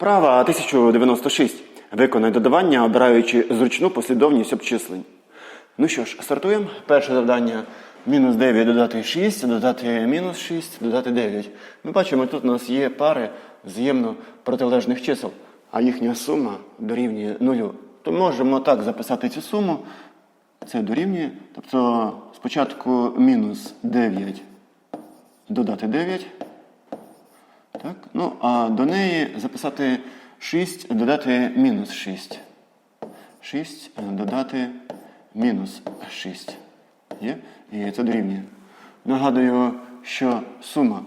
Вправа 1096. Виконай додавання, обираючи зручну послідовність обчислень. Ну що ж, стартуємо. Перше завдання. Мінус 9 додати 6, додати мінус 6, додати 9. Ми бачимо, тут у нас є пари взаємно протилежних чисел, а їхня сума дорівнює нулю. То можемо так записати цю суму. Це дорівнює. Тобто спочатку мінус 9 додати 9. Так? Ну, а до неї записати 6, додати мінус 6. 6 е, додати мінус 6. Є? І це дорівнює. Нагадую, що сума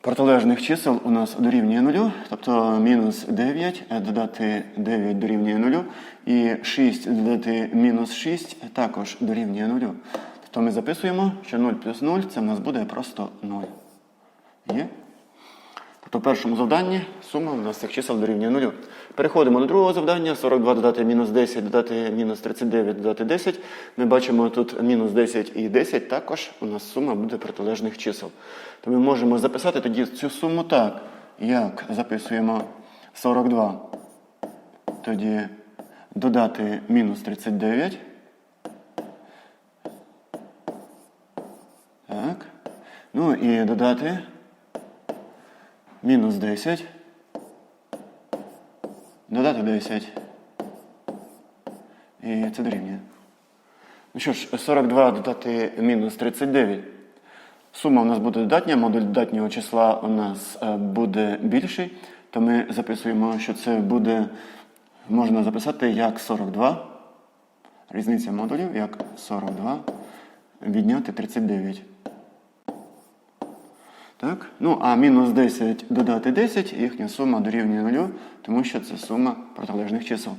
протилежних чисел у нас дорівнює 0, тобто мінус 9 е, додати 9 дорівнює 0, і 6 додати мінус 6 також дорівнює 0. Тобто ми записуємо, що 0 плюс 0 це в нас буде просто 0. Є? Тобто в першому завданні сума у нас цих чисел дорівнює 0. Переходимо до другого завдання. 42 додати мінус 10, додати мінус 39, додати 10. Ми бачимо тут мінус 10 і 10. Також у нас сума буде протилежних чисел. То ми можемо записати тоді цю суму так, як записуємо 42. Тоді додати мінус 39. Так. Ну і додати мінус 10. Додати 10. І це дорівнює. Ну що ж, 42 додати мінус 39. Сума у нас буде додатня, модуль додатнього числа у нас е, буде більший, то ми записуємо, що це буде, можна записати як 42. Різниця модулів як 42 відняти 39. Так? Ну, а мінус 10 додати 10, їхня сума дорівнює 0, тому що це сума протилежних чисел.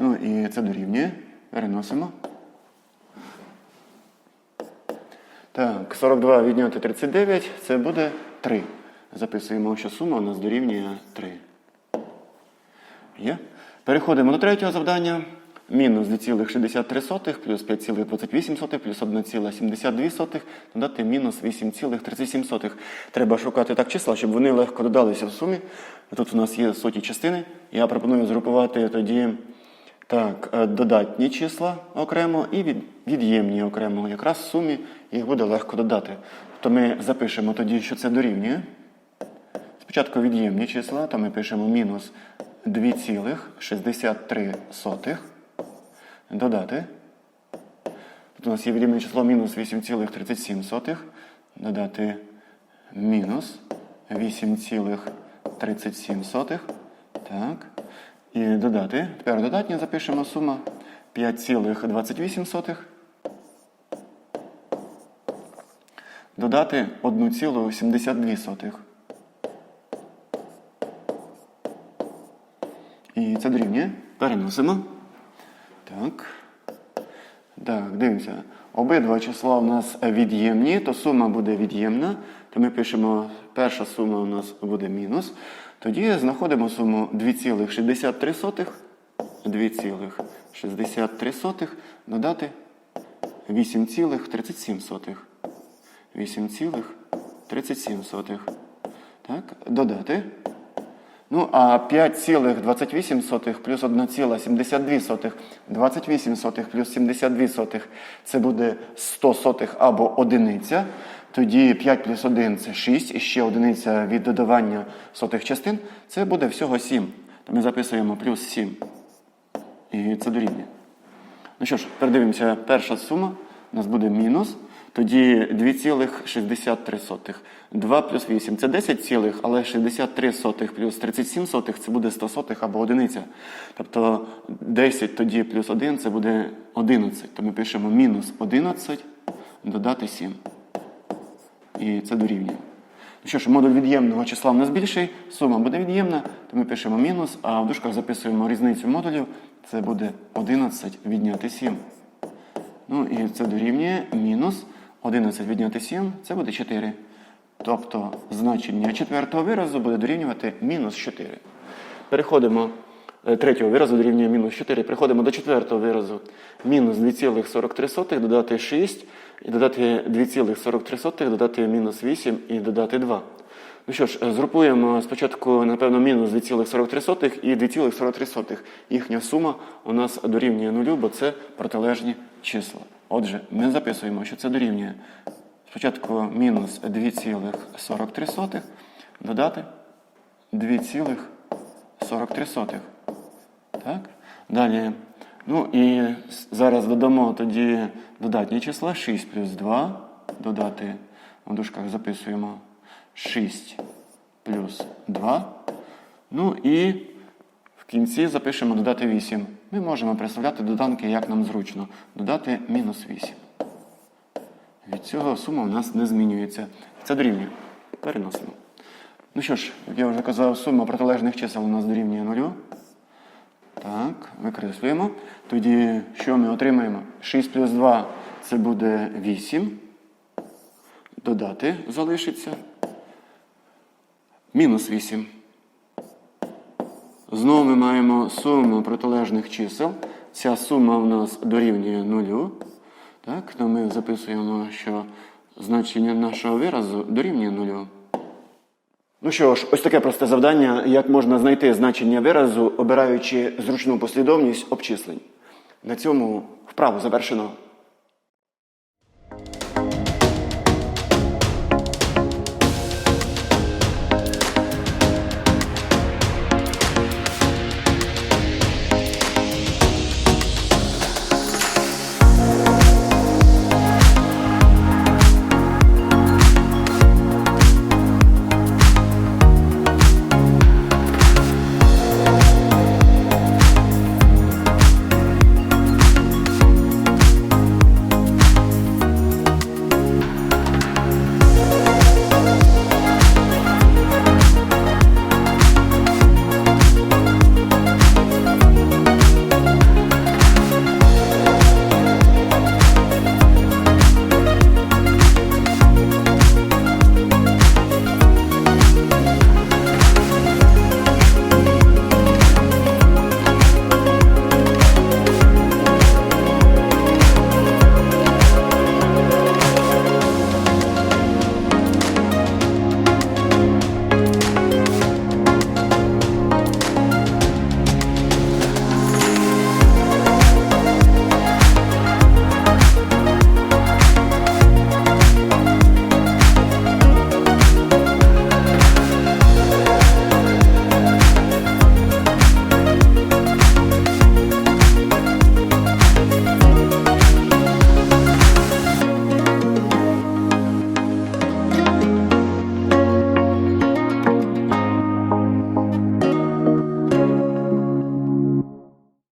Ну і це дорівнює. Переносимо. Так, 42 відняти 39, це буде 3. Записуємо, що сума у нас дорівнює 3. Є? Переходимо до третього завдання. Мінус 2,63 плюс 5,28 плюс 1,72 додати мінус 8,37. Треба шукати так числа, щоб вони легко додалися в сумі. Тут у нас є соті частини. Я пропоную згрупувати тоді так, е, додатні числа окремо і від, від'ємні окремо. Якраз в сумі їх буде легко додати. То ми запишемо тоді, що це дорівнює. Спочатку від'ємні числа, то ми пишемо мінус 2,63 додати. Тут у нас є від'ємне число мінус 8,37. Додати мінус 8,37. Так. І додати. Тепер додатнє запишемо сума 5,28. Додати 1,72. І це дорівнює. Переносимо. Так. Так, дивимося. Обидва числа у нас від'ємні, то сума буде від'ємна. То ми пишемо, перша сума у нас буде мінус. Тоді знаходимо суму 2,63. 2,63 додати 8,37. 8,37. Так, додати. Ну, а 5,28 плюс 1,72, 28 сотих плюс 72 сотих це буде 100 сотих або одиниця. Тоді 5 плюс 1 це 6, і ще одиниця від додавання сотих частин, це буде всього 7. То ми записуємо плюс 7. І це дорівнює. Ну що ж, передивимося, перша сума у нас буде мінус. Тоді 2,63. 2 плюс 8 це 10 цілих, але 63 сотих плюс 37 сотих це буде 100 сотих або одиниця. Тобто 10 тоді плюс 1 це буде 11. То ми пишемо мінус 11 додати 7. І це дорівнює. Ну що ж, модуль від'ємного числа в нас більший, сума буде від'ємна, то ми пишемо мінус, а в дужках записуємо різницю модулів. Це буде 11 відняти 7. Ну і це дорівнює мінус 11 відняти 7, це буде 4. Тобто значення четвертого виразу буде дорівнювати мінус 4. Переходимо е, третього виразу дорівнює мінус 4. Переходимо до четвертого виразу. Мінус 2,43 додати 6, і додати 2,43, додати мінус 8 і додати 2. Ну що ж, е, згрупуємо спочатку, напевно, мінус 2,43 і 2,43. Їхня сума у нас дорівнює нулю, бо це протилежні числа. Отже, ми записуємо, що це дорівнює спочатку мінус 2,43 додати 2,43. Так? Далі. Ну і зараз додамо тоді додатні числа 6 плюс 2. Додати в дужках записуємо 6 плюс 2. Ну і в кінці запишемо додати 8. Ми можемо представляти доданки, як нам зручно. Додати мінус 8. Від цього сума у нас не змінюється. Це дорівнює. Переносимо. Ну що ж, як я вже казав, сума протилежних чисел у нас дорівнює нулю. Так, викреслюємо. Тоді що ми отримаємо? 6 плюс 2 це буде 8. Додати залишиться. Мінус 8. Знову ми маємо суму протилежних чисел. Ця сума у нас дорівнює нулю. Так, то ми записуємо, що значення нашого виразу дорівнює нулю. Ну що ж, ось таке просте завдання, як можна знайти значення виразу, обираючи зручну послідовність обчислень. На цьому вправу завершено.